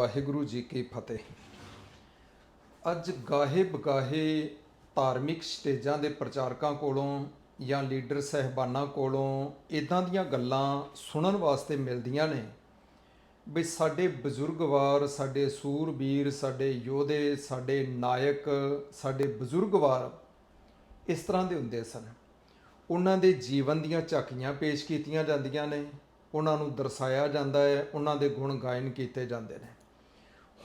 ਵਾਹਿਗੁਰੂ ਜੀ ਕੀ ਫਤਿਹ। ਅੱਜ ਗਾਹੇ ਬਗਾਹੇ ਧਾਰਮਿਕ ਸਟੇਜਾਂ ਦੇ ਪ੍ਰਚਾਰਕਾਂ ਕੋਲੋਂ ਜਾਂ ਲੀਡਰ ਸਹਿਬਾਨਾਂ ਕੋਲੋਂ ਇਦਾਂ ਦੀਆਂ ਗੱਲਾਂ ਸੁਣਨ ਵਾਸਤੇ ਮਿਲਦੀਆਂ ਨੇ ਵੀ ਸਾਡੇ ਬਜ਼ੁਰਗਵਾਰ, ਸਾਡੇ ਸੂਰਬੀਰ, ਸਾਡੇ ਯੋਧੇ, ਸਾਡੇ ਨਾਇਕ, ਸਾਡੇ ਬਜ਼ੁਰਗਵਾਰ ਇਸ ਤਰ੍ਹਾਂ ਦੇ ਹੁੰਦੇ ਸਨ। ਉਹਨਾਂ ਦੇ ਜੀਵਨ ਦੀਆਂ ਝਾਕੀਆਂ ਪੇਸ਼ ਕੀਤੀਆਂ ਜਾਂਦੀਆਂ ਨੇ, ਉਹਨਾਂ ਨੂੰ ਦਰਸਾਇਆ ਜਾਂਦਾ ਹੈ, ਉਹਨਾਂ ਦੇ ਗੁਣ ਗਾਇਨ ਕੀਤੇ ਜਾਂਦੇ ਨੇ।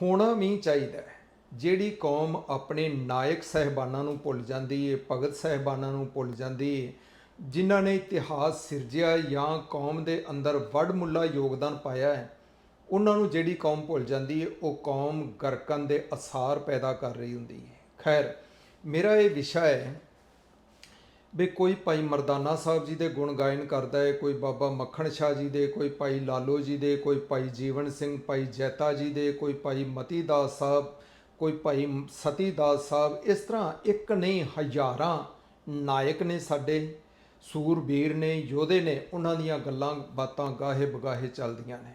ਹੋਣਾ ਵੀ ਚਾਹੀਦਾ ਹੈ। ਜਿਹੜੀ ਕੌਮ ਆਪਣੇ ਨਾਇਕ ਸਹਿਬਾਨਾਂ ਨੂੰ ਭੁੱਲ ਜਾਂਦੀ ਹੈ ਭਗਤ ਸਹਿਬਾਨਾਂ ਨੂੰ ਭੁੱਲ ਜਾਂਦੀ ਹੈ ਜਿਨ੍ਹਾਂ ਨੇ ਇਤਿਹਾਸ ਸਿਰਜਿਆ ਜਾਂ ਕੌਮ ਦੇ ਅੰਦਰ ਵੱਡਮੁੱਲਾ ਯੋਗਦਾਨ ਪਾਇਆ ਹੈ, ਉਹਨਾਂ ਨੂੰ ਜਿਹੜੀ ਕੌਮ ਭੁੱਲ ਜਾਂਦੀ ਹੈ ਉਹ ਕੌਮ ਗਰਕਨ ਦੇ ਅਸਾਰ ਪੈਦਾ ਕਰ ਰਹੀ ਹੁੰਦੀ ਹੈ ਖੈਰ, ਮੇਰਾ ਇਹ ਵਿਸ਼ਾ ਹੈ ਵੀ ਕੋਈ ਭਾਈ ਮਰਦਾਨਾ ਸਾਹਿਬ ਜੀ ਦੇ ਗੁਣ ਗਾਇਨ ਕਰਦਾ ਹੈ ਕੋਈ ਬਾਬਾ ਮੱਖਣ ਸ਼ਾਹ ਜੀ ਦੇ, ਕੋਈ ਭਾਈ ਲਾਲੋ ਜੀ ਦੇ, ਕੋਈ ਭਾਈ ਜੀਵਨ ਸਿੰਘ, ਭਾਈ ਜੈਤਾ ਜੀ ਦੇ, ਕੋਈ ਭਾਈ ਮਤੀ ਦਾਸ ਸਾਹਿਬ, ਕੋਈ ਭਾਈ ਸਤੀ ਦਾਸ ਸਾਹਿਬ, ਇਸ ਤਰ੍ਹਾਂ ਇੱਕ ਨਹੀਂ ਹਜ਼ਾਰਾਂ ਨਾਇਕ ਨੇ ਸਾਡੇ, ਸੂਰਬੀਰ ਨੇ, ਯੋਧੇ ਨੇ, ਉਹਨਾਂ ਦੀਆਂ ਗੱਲਾਂ ਬਾਤਾਂ ਗਾਹੇ ਬਗਾਹੇ ਚੱਲਦੀਆਂ ਨੇ।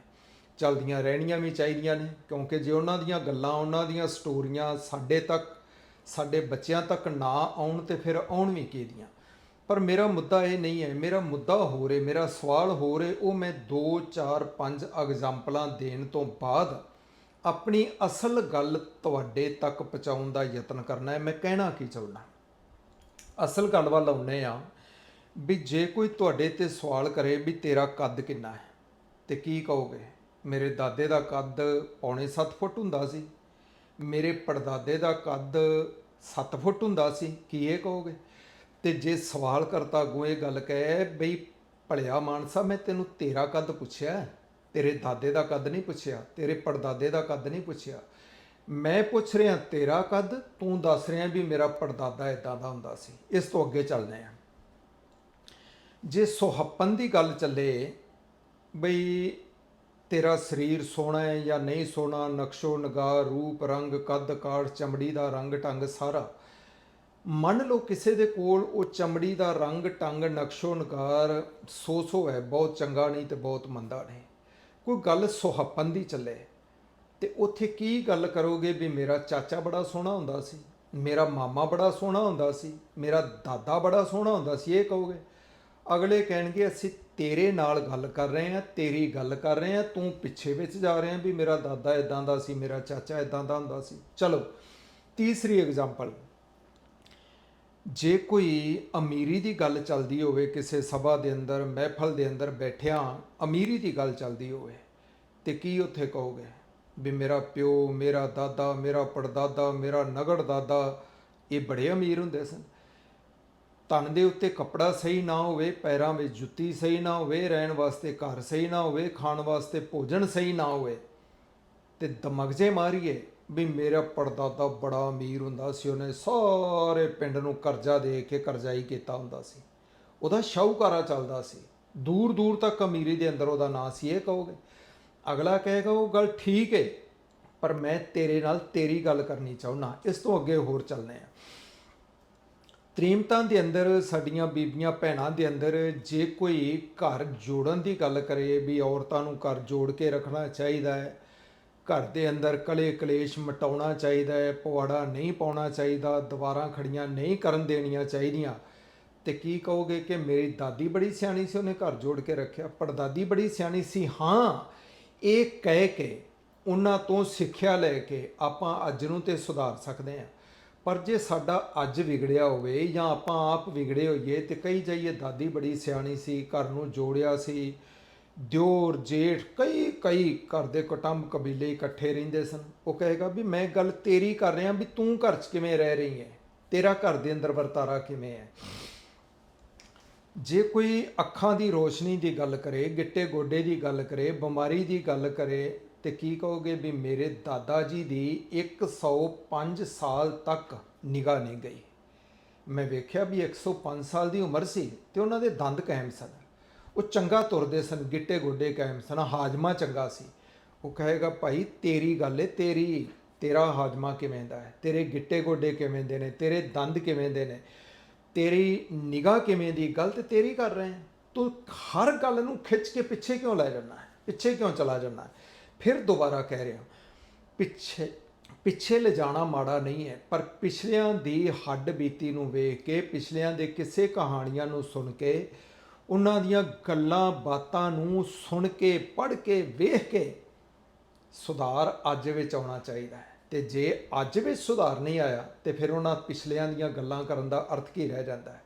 ਚੱਲਦੀਆਂ ਰਹਿਣੀਆਂ ਵੀ ਚਾਹੀਦੀਆਂ ਨੇ, ਕਿਉਂਕਿ ਜੇ ਉਹਨਾਂ ਦੀਆਂ ਗੱਲਾਂ, ਉਹਨਾਂ ਦੀਆਂ ਸਟੋਰੀਆਂ ਸਾਡੇ ਤੱਕ, ਸਾਡੇ ਬੱਚਿਆਂ ਤੱਕ ਨਾ ਆਉਣ ਤੇ ਫਿਰ ਆਉਣ ਵੀ ਕਿਹਦੀਆਂ ਪਰ ਮੇਰਾ ਮੁੱਦਾ ਇਹ ਨਹੀਂ ਹੈ, ਮੇਰਾ ਮੁੱਦਾ ਹੋਰ ਹੈ ਮੇਰਾ ਸਵਾਲ ਹੋਰ ਹੈ ਉਹ ਮੈਂ 2 4 5 ਐਗਜ਼ਾਮਪਲਾਂ ਦੇਣ ਤੋਂ ਬਾਅਦ ਆਪਣੀ ਅਸਲ ਗੱਲ ਤੁਹਾਡੇ ਤੱਕ ਪਹੁੰਚਾਉਣ ਦਾ ਯਤਨ ਕਰਨਾ ਹੈ। ਮੈਂ ਕਹਿਣਾ ਕੀ ਚਾਹੁੰਦਾ? ਅਸਲ ਗੱਲ ਵੱਲ ਆਉਨੇ ਆ ਵੀ ਜੇ ਕੋਈ ਤੁਹਾਡੇ ਤੇ ਸਵਾਲ ਕਰੇ ਵੀ ਤੇਰਾ ਕੱਦ ਕਿੰਨਾ ਹੈ, ਤੇ ਕੀ ਕਹੋਗੇ? ਮੇਰੇ ਦਾਦੇ ਦਾ ਕੱਦ ਪੌਣੇ 7 ਫੁੱਟ ਹੁੰਦਾ ਸੀ। ਮੇਰੇ ਪੜਦਾਦੇ ਦਾ ਕੱਦ 7 ਫੁੱਟ ਹੁੰਦਾ ਸੀ। ਕੀ ਇਹ ਕਹੋਗੇ? ਤੇ ਜੇ ਸਵਾਲ ਕਰਤਾ ਅੱਗੋਂ ਇਹ ਗੱਲ ਕਹੇ ਬਈ ਭਲਿਆ ਮਾਨਸਾ, ਮੈਂ ਤੈਨੂੰ ਤੇਰਾ ਕੱਦ ਪੁੱਛਿਆ, ਤੇਰੇ ਦਾਦੇ ਦਾ ਕੱਦ ਨਹੀਂ ਪੁੱਛਿਆ, ਤੇਰੇ ਪੜਦਾਦੇ ਦਾ ਕੱਦ ਨਹੀਂ ਪੁੱਛਿਆ। ਮੈਂ ਪੁੱਛ ਰਿਹਾ ਤੇਰਾ ਕੱਦ, ਤੂੰ ਦੱਸ ਰਿਹਾ ਵੀ ਮੇਰਾ ਪੜਦਾਦਾ ਇਦਾਂ ਦਾ ਹੁੰਦਾ ਸੀ। ਇਸ ਤੋਂ ਅੱਗੇ ਚੱਲਦੇ ਆ ਜੇ ਸੁਹੱਪਨ ਦੀ ਗੱਲ ਚੱਲੇ ਬਈ ਤੇਰਾ ਸਰੀਰ ਸੋਹਣਾ ਹੈ ਜਾਂ ਨਹੀਂ ਸੋਹਣਾ ਨਕਸ਼ੋ ਨਗਾਰ ਰੂਪ, ਰੰਗ ਕੱਦ ਕਾਠ ਚਮੜੀ ਦਾ ਰੰਗ ਢੰਗ ਸਾਰਾ ਮੰਨ ਲਓ ਕਿਸੇ ਦੇ ਕੋਲ ਉਹ ਚਮੜੀ ਦਾ ਰੰਗ, ਟੰਗ, ਨਕਸ਼ੋ ਨਕਾਰ ਸੋ ਸੋ ਹੈ, ਬਹੁਤ ਚੰਗਾ ਨਹੀਂ ਤੇ ਬਹੁਤ ਮੰਦਾ ਨਹੀਂ। ਕੋਈ ਗੱਲ ਸੁਹੱਪਨ ਦੀ ਚੱਲੇ। ਤੇ ਉੱਥੇ ਕੀ ਗੱਲ ਕਰੋਗੇ ਵੀ ਮੇਰਾ ਚਾਚਾ ਬੜਾ ਸੋਹਣਾ ਹੁੰਦਾ ਸੀ, ਮੇਰਾ ਮਾਮਾ ਬੜਾ ਸੋਹਣਾ ਹੁੰਦਾ ਸੀ, ਮੇਰਾ ਦਾਦਾ ਬੜਾ ਸੋਹਣਾ ਹੁੰਦਾ ਸੀ, ਇਹ ਕਹੋਗੇ? ਅਗਲੇ ਕਹਿਣਗੇ, ਅਸੀਂ ਤੇਰੇ ਨਾਲ ਗੱਲ ਕਰ ਰਹੇ ਹਾਂ, ਤੇਰੀ ਗੱਲ ਕਰ ਰਹੇ ਹਾਂ, ਤੂੰ ਪਿੱਛੇ ਵਿੱਚ ਜਾ ਰਿਹਾ ਵੀ ਮੇਰਾ ਦਾਦਾ ਇਦਾਂ ਦਾ ਸੀ, ਮੇਰਾ ਚਾਚਾ ਇਦਾਂ ਦਾ ਹੁੰਦਾ ਸੀ। ਚਲੋ, ਤੀਸਰੀ ਐਗਜ਼ਾਮਪਲ ਜੇ ਕੋਈ ਅਮੀਰੀ ਦੀ ਗੱਲ ਚੱਲਦੀ ਹੋਵੇ, ਕਿਸੇ ਸਭਾ ਦੇ ਅੰਦਰ, ਮਹਿਫਲ ਦੇ ਅੰਦਰ ਬੈਠਿਆਂ, ਅਮੀਰੀ ਦੀ ਗੱਲ ਚੱਲਦੀ ਹੋਵੇ, ਤੇ ਕੀ ਉੱਥੇ ਕਹੋਗੇ? ਵੀ ਮੇਰਾ ਪਿਓ, ਮੇਰਾ ਦਾਦਾ, ਮੇਰਾ ਪੜਦਾਦਾ, ਮੇਰਾ ਨਗੜ ਦਾਦਾ, ਇਹ ਬੜੇ ਅਮੀਰ ਹੁੰਦੇ ਸਨ। ਤਨ ਦੇ ਉੱਤੇ ਕੱਪੜਾ ਸਹੀ ਨਾ ਹੋਵੇ, ਪੈਰਾਂ ਵਿੱਚ ਜੁੱਤੀ ਸਹੀ ਨਾ ਹੋਵੇ, ਰਹਿਣ ਵਾਸਤੇ ਘਰ ਸਹੀ ਨਾ ਹੋਵੇ, ਖਾਣ ਵਾਸਤੇ ਭੋਜਨ ਸਹੀ ਨਾ ਹੋਵੇ, ਤੇ ਦਮਗਜੇ ਮਾਰੀਏ ਵੀ ਮੇਰਾ ਪੜਦਾਦਾ ਬੜਾ ਅਮੀਰ ਹੁੰਦਾ ਸੀ, ਉਹਨੇ ਸਾਰੇ ਪਿੰਡ ਨੂੰ ਕਰਜ਼ਾ ਦੇ ਕੇ ਕਰਜ਼ਾਈ ਕੀਤਾ ਹੁੰਦਾ ਸੀ। ਉਹਦਾ ਸ਼ਾਹੂਕਾਰਾ ਚੱਲਦਾ ਸੀ। ਦੂਰ ਦੂਰ ਤੱਕ ਅਮੀਰੀ ਦੇ ਅੰਦਰ ਉਹਦਾ ਨਾਂ ਸੀ, ਇਹ ਕਹੋਗੇ? ਅਗਲਾ ਕਹੇਗਾ, ਉਹ ਗੱਲ ਠੀਕ ਹੈ ਪਰ ਮੈਂ ਤੇਰੇ ਨਾਲ ਤੇਰੀ ਗੱਲ ਕਰਨੀ ਚਾਹੁੰਦਾ ਇਸ ਤੋਂ ਅੱਗੇ ਹੋਰ ਚੱਲਨੇ ਆ ਤ੍ਰੀਮਤਾਂ ਦੇ ਅੰਦਰ, ਸਾਡੀਆਂ ਬੀਬੀਆਂ ਭੈਣਾਂ ਦੇ ਅੰਦਰ ਜੇ ਕੋਈ ਘਰ ਜੋੜਨ ਦੀ ਗੱਲ ਕਰੇ ਵੀ ਔਰਤਾਂ ਨੂੰ ਘਰ ਜੋੜ ਕੇ ਰੱਖਣਾ ਚਾਹੀਦਾ ਹੈ ਘਰ ਦੇ ਅੰਦਰ ਕਲੇ ਕਲੇਸ਼ ਮਟਾਉਣਾ ਚਾਹੀਦਾ ਹੈ ਪਵਾੜਾ ਨਹੀਂ ਪਾਉਣਾ ਚਾਹੀਦਾ, ਦੀਵਾਰਾਂ ਖੜੀਆਂ ਨਹੀਂ ਕਰਨ ਦੇਣੀਆਂ ਚਾਹੀਦੀਆਂ। ਤੇ ਕੀ ਕਹੋਗੇ ਕਿ ਮੇਰੀ ਦਾਦੀ ਬੜੀ ਸਿਆਣੀ ਸੀ, ਉਹਨੇ ਘਰ ਜੋੜ ਕੇ ਰੱਖਿਆ। ਪੜਦਾਦੀ ਬੜੀ ਸਿਆਣੀ ਸੀ, ਹਾਂ, ਇਹ ਕਹਿ ਕੇ, ਉਹਨਾਂ ਤੋਂ ਸਿੱਖਿਆ ਲੈ ਕੇ ਆਪਾਂ ਅੱਜ ਨੂੰ ਤੇ ਸੁਧਾਰ ਸਕਦੇ ਹਾਂ। ਪਰ ਜੇ ਸਾਡਾ ਅੱਜ ਵਿਗੜਿਆ ਹੋਵੇ ਜਾਂ ਆਪਾਂ ਆਪ ਵਿਗੜੇ ਹੋਈਏ ਤੇ ਕਹੀ ਜਾਈਏ ਦਾਦੀ ਬੜੀ ਸਿਆਣੀ ਸੀ, ਘਰ ਨੂੰ ਜੋੜਿਆ ਸੀ ਦਿਓਰ, ਜੇਠ, ਕਈ ਕਈ ਘਰ ਦੇ ਕੁਟੰਬ ਕਬੀਲੇ ਇਕੱਠੇ ਰਹਿੰਦੇ ਸਨ। ਉਹ ਕਹੇਗਾ ਵੀ ਮੈਂ ਗੱਲ ਤੇਰੀ ਕਰ ਰਿਹਾ ਵੀ ਤੂੰ ਘਰ 'ਚ ਕਿਵੇਂ ਰਹਿ ਰਹੀ ਹੈ? ਤੇਰਾ ਘਰ ਦੇ ਅੰਦਰ ਵਰਤਾਰਾ ਕਿਵੇਂ ਹੈ? ਜੇ ਕੋਈ ਅੱਖਾਂ ਦੀ ਰੋਸ਼ਨੀ ਦੀ ਗੱਲ ਕਰੇ, ਗਿੱਟੇ ਗੋਡੇ ਦੀ ਗੱਲ ਕਰੇ, ਬਿਮਾਰੀ ਦੀ ਗੱਲ ਕਰੇ, ਤੇ ਕੀ ਕਹੋਗੇ ਵੀ ਮੇਰੇ ਦਾਦਾ ਜੀ ਦੀ 105 ਸਾਲ ਤੱਕ ਨਿਗਾਹ ਨਹੀਂ ਗਈ? ਮੈਂ ਵੇਖਿਆ ਵੀ 105 ਸਾਲ ਦੀ ਉਮਰ ਸੀ ਤੇ ਉਹਨਾਂ ਦੇ ਦੰਦ ਕਾਇਮ ਸਨ। ਉਹ ਚੰਗਾ ਤੁਰਦੇ ਸਨ, ਗਿੱਟੇ ਗੋਡੇ ਕਾਇਮ ਸਨ, ਹਾਜਮਾ ਚੰਗਾ ਸੀ। ਉਹ ਕਹੇਗਾ, ਭਾਈ, ਤੇਰੀ ਗੱਲ ਏ, ਤੇਰੀ, ਤੇਰਾ ਹਾਜਮਾ ਕਿਵੇਂ ਦਾ ਹੈ? ਤੇਰੇ ਗਿੱਟੇ ਗੋਡੇ ਕਿਵੇਂ ਦੇ ਨੇ? ਤੇਰੇ ਦੰਦ ਕਿਵੇਂ ਦੇ ਨੇ? ਤੇਰੀ ਨਿਗਾਹ ਕਿਵੇਂ ਦੀ? ਗਲਤ ਤੇਰੀ ਕਰ ਰਹੇ ਹੈ। ਤੂੰ ਹਰ ਗੱਲ ਨੂੰ ਖਿੱਚ ਕੇ ਪਿੱਛੇ ਕਿਉਂ ਲੈ ਜਾਂਦਾ ਹੈ? ਪਿੱਛੇ ਕਿਉਂ ਚਲਾ ਜਾਂਦਾ ਹੈ? ਫਿਰ ਦੁਬਾਰਾ ਕਹਿ ਰਿਹਾ, ਪਿੱਛੇ ਪਿੱਛੇ ਲਿਜਾਣਾ ਮਾੜਾ ਨਹੀਂ ਹੈ, ਪਰ ਪਿਛਲਿਆਂ ਦੀ ਹੱਡ ਬੀਤੀ ਨੂੰ ਵੇਖ ਕੇ, ਪਿਛਲਿਆਂ ਦੇ ਕਿਸੇ ਕਹਾਣੀਆਂ ਨੂੰ ਸੁਣ ਕੇ ਉਹਨਾਂ ਦੀਆਂ ਗੱਲਾਂ ਬਾਤਾਂ ਨੂੰ ਸੁਣ ਕੇ, ਪੜ੍ਹ ਕੇ, ਵੇਖ ਕੇ ਸੁਧਾਰ ਅੱਜ ਵਿੱਚ ਆਉਣਾ ਚਾਹੀਦਾ ਹੈ। ਤੇ ਜੇ ਅੱਜ ਵਿੱਚ ਸੁਧਾਰ ਨਹੀਂ ਆਇਆ, ਤੇ ਫਿਰ ਉਹਨਾਂ ਪਿਛਲਿਆਂ ਦੀਆਂ ਗੱਲਾਂ ਕਰਨ ਦਾ ਅਰਥ ਕੀ ਰਹਿ ਜਾਂਦਾ ਹੈ?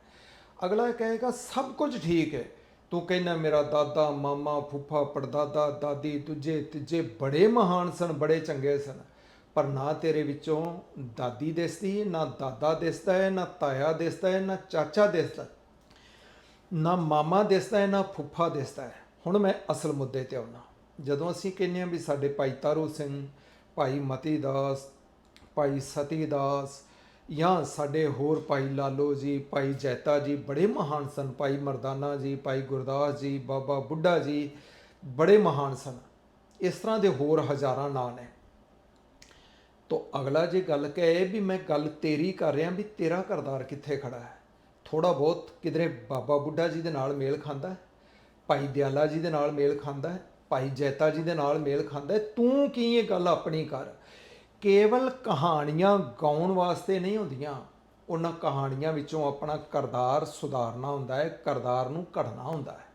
ਅਗਲਾ ਕਹੇਗਾ, ਸਭ ਕੁਝ ਠੀਕ ਹੈ। ਤੂੰ ਕਹਿੰਦਾ, ਮੇਰਾ ਦਾਦਾ, ਮਾਮਾ, ਫੁੱਫਾ, ਪੜਦਾਦਾ, ਦਾਦੀ, ਦੂਜੇ, ਤੀਜੇ ਬੜੇ ਮਹਾਨ ਸਨ, ਬੜੇ ਚੰਗੇ ਸਨ। ਪਰ ਨਾ ਤੇਰੇ ਵਿੱਚੋਂ ਦਾਦੀ ਦਿਸਦੀ, ਨਾ ਦਾਦਾ ਦਿਸਦਾ ਹੈ, ਨਾ ਤਾਇਆ ਦਿਸਦਾ ਹੈ, ਨਾ ਚਾਚਾ ਦਿਸਦਾ। ਨਾ ਮਾਮਾ ਦਿਸਦਾ ਹੈ, ਨਾ ਫੁੱਫਾ ਦਿਸਦਾ ਹੈ। ਹੁਣ ਮੈਂ ਅਸਲ ਮੁੱਦੇ ਤੇ ਆਉਣਾ ਜਦੋਂ ਅਸੀਂ ਕਹਿੰਦੇ ਹਾਂ ਵੀ ਸਾਡੇ ਭਾਈ ਤਾਰੂ ਸਿੰਘ, ਭਾਈ ਮਤੀ ਦਾਸ, ਭਾਈ ਸਤੀ ਦਾਸ ਜਾਂ ਸਾਡੇ ਹੋਰ ਭਾਈ ਲਾਲੋ ਜੀ, ਭਾਈ ਜੈਤਾ ਜੀ, ਬੜੇ ਮਹਾਨ ਸਨ। ਭਾਈ ਮਰਦਾਨਾ ਜੀ, ਭਾਈ ਗੁਰਦਾਸ ਜੀ, ਬਾਬਾ ਬੁੱਢਾ ਜੀ, ਬੜੇ ਮਹਾਨ ਸਨ। ਇਸ ਤਰ੍ਹਾਂ ਦੇ ਹੋਰ ਹਜ਼ਾਰਾਂ ਨਾਂ ਨੇ। ਤੋ ਅਗਲਾ ਜੇ ਗੱਲ ਕਹੇ ਵੀ ਮੈਂ ਗੱਲ ਤੇਰੀ ਕਰ ਰਿਹਾ ਵੀ ਤੇਰਾ ਕਰਦਾਰ ਕਿੱਥੇ ਖੜਾ ਹੈ? ਥੋੜਾ ਬਹੁਤ ਕਿਧਰੇ ਬਾਬਾ ਬੁੱਢਾ ਜੀ ਦੇ ਨਾਲ ਮੇਲ ਖਾਂਦਾ ਹੈ, ਭਾਈ ਦਿਆਲਾ ਜੀ ਦੇ ਨਾਲ ਮੇਲ ਖਾਂਦਾ ਹੈ, ਭਾਈ ਜੈਤਾ ਜੀ ਦੇ ਨਾਲ ਮੇਲ ਖਾਂਦਾ ਹੈ। ਤੂੰ ਕੀ ਇਹ ਗੱਲ ਆਪਣੀ ਕਰ? ਕੇਵਲ ਕਹਾਣੀਆਂ ਗਾਉਣ ਵਾਸਤੇ ਨਹੀਂ ਹੁੰਦੀਆਂ। ਉਹਨਾਂ ਕਹਾਣੀਆਂ ਵਿੱਚੋਂ ਆਪਣਾ ਕਰਦਾਰ ਸੁਧਾਰਨਾ ਹੁੰਦਾ ਹੈ, ਕਰਦਾਰ ਨੂੰ ਘੜਨਾ ਹੁੰਦਾ ਹੈ,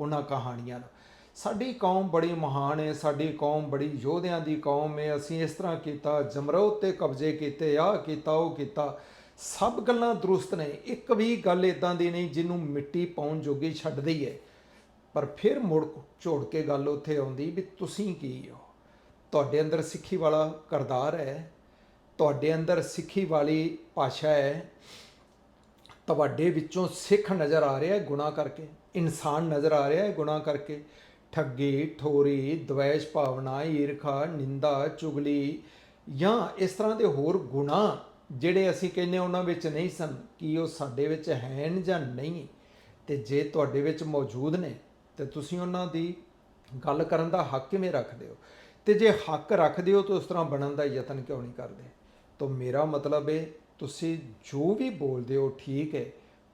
ਉਹਨਾਂ ਕਹਾਣੀਆਂ ਨੂੰ। ਸਾਡੀ ਕੌਮ ਬੜੀ ਮਹਾਨ ਹੈ, ਸਾਡੀ ਕੌਮ ਬੜੀ ਯੋਧਿਆਂ ਦੀ ਕੌਮ ਹੈ। ਅਸੀਂ ਇਸ ਤਰ੍ਹਾਂ ਕੀਤਾ ਜਮਰੋ ਤੇ ਕਬਜ਼ੇ ਕੀਤੇ, ਆਹ ਕੀਤਾ, ਉਹ ਕੀਤਾ। ਸਭ ਗੱਲਾਂ ਦਰੁਸਤ ਨੇ। ਇੱਕ ਵੀ ਗੱਲ ਇਦਾਂ ਦੀ ਨਹੀਂ ਜਿਹਨੂੰ ਮਿੱਟੀ ਪਾਉਣ ਜੋਗੀ ਛੱਡਦੀ ਹੈ ਪਰ ਫਿਰ ਮੁੜ ਝੋੜ ਕੇ ਗੱਲ ਉੱਥੇ ਆਉਂਦੀ ਵੀ ਤੁਸੀਂ ਕੀ ਹੋ? ਤੁਹਾਡੇ ਅੰਦਰ ਸਿੱਖੀ ਵਾਲਾ ਕਰਦਾਰ ਹੈ ਤੁਹਾਡੇ ਅੰਦਰ ਸਿੱਖੀ ਵਾਲੀ ਭਾਸ਼ਾ ਹੈ ਤੁਹਾਡੇ ਵਿੱਚੋਂ ਸਿੱਖ ਨਜ਼ਰ ਆ ਰਿਹਾ ਹੈ ਗੁਨਾਹ ਕਰਕੇ। ਇਨਸਾਨ ਨਜ਼ਰ ਆ ਰਿਹਾ ਹੈ ਗੁਨਾਹ ਕਰਕੇ। ਠੱਗੀ, ਠੋਰੀ, ਦਵੈਸ਼ ਭਾਵਨਾ, ਈਰਖਾ, ਨਿੰਦਾ, ਚੁਗਲੀ ਜਾਂ ਇਸ ਤਰ੍ਹਾਂ ਦੇ ਹੋਰ ਗੁਨਾਹ ਜਿਹੜੇ ਅਸੀਂ ਕਹਿੰਦੇ ਹਾਂ ਉਹਨਾਂ ਵਿੱਚ ਨਹੀਂ ਸਨ, ਕੀ ਉਹ ਸਾਡੇ ਵਿੱਚ ਹਨ ਜਾਂ ਨਹੀਂ? ਤੇ ਜੇ ਤੁਹਾਡੇ ਵਿੱਚ ਮੌਜੂਦ ਨੇ, ਤੇ ਤੁਸੀਂ ਉਹਨਾਂ ਦੀ ਗੱਲ ਕਰਨ ਦਾ ਹੱਕ ਕਿਵੇਂ ਰੱਖਦੇ ਹੋ? ਤੇ ਜੇ ਹੱਕ ਰੱਖਦੇ ਹੋ, ਤਾਂ ਉਸ ਤਰ੍ਹਾਂ ਬਣਨ ਦਾ ਯਤਨ ਕਿਉਂ ਨਹੀਂ ਕਰਦੇ? ਤਾਂ ਮੇਰਾ ਮਤਲਬ ਹੈ ਤੁਸੀਂ ਜੋ ਵੀ ਬੋਲਦੇ ਹੋ ਠੀਕ ਹੈ,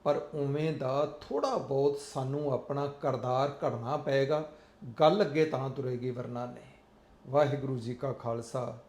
ਪਰ ਉਵੇਂ ਦਾ ਥੋੜਾ ਬਹੁਤ ਸਾਨੂੰ ਆਪਣਾ ਕਰਦਾਰ ਘੜਨਾ ਪਏਗਾ, ਗੱਲ ਅੱਗੇ ਤਾਂ ਤੁਰੇਗੀ ਵਰਨਾ ਨਹੀਂ। ਵਾਹਿਗੁਰੂ ਜੀ ਕਾ ਖਾਲਸਾ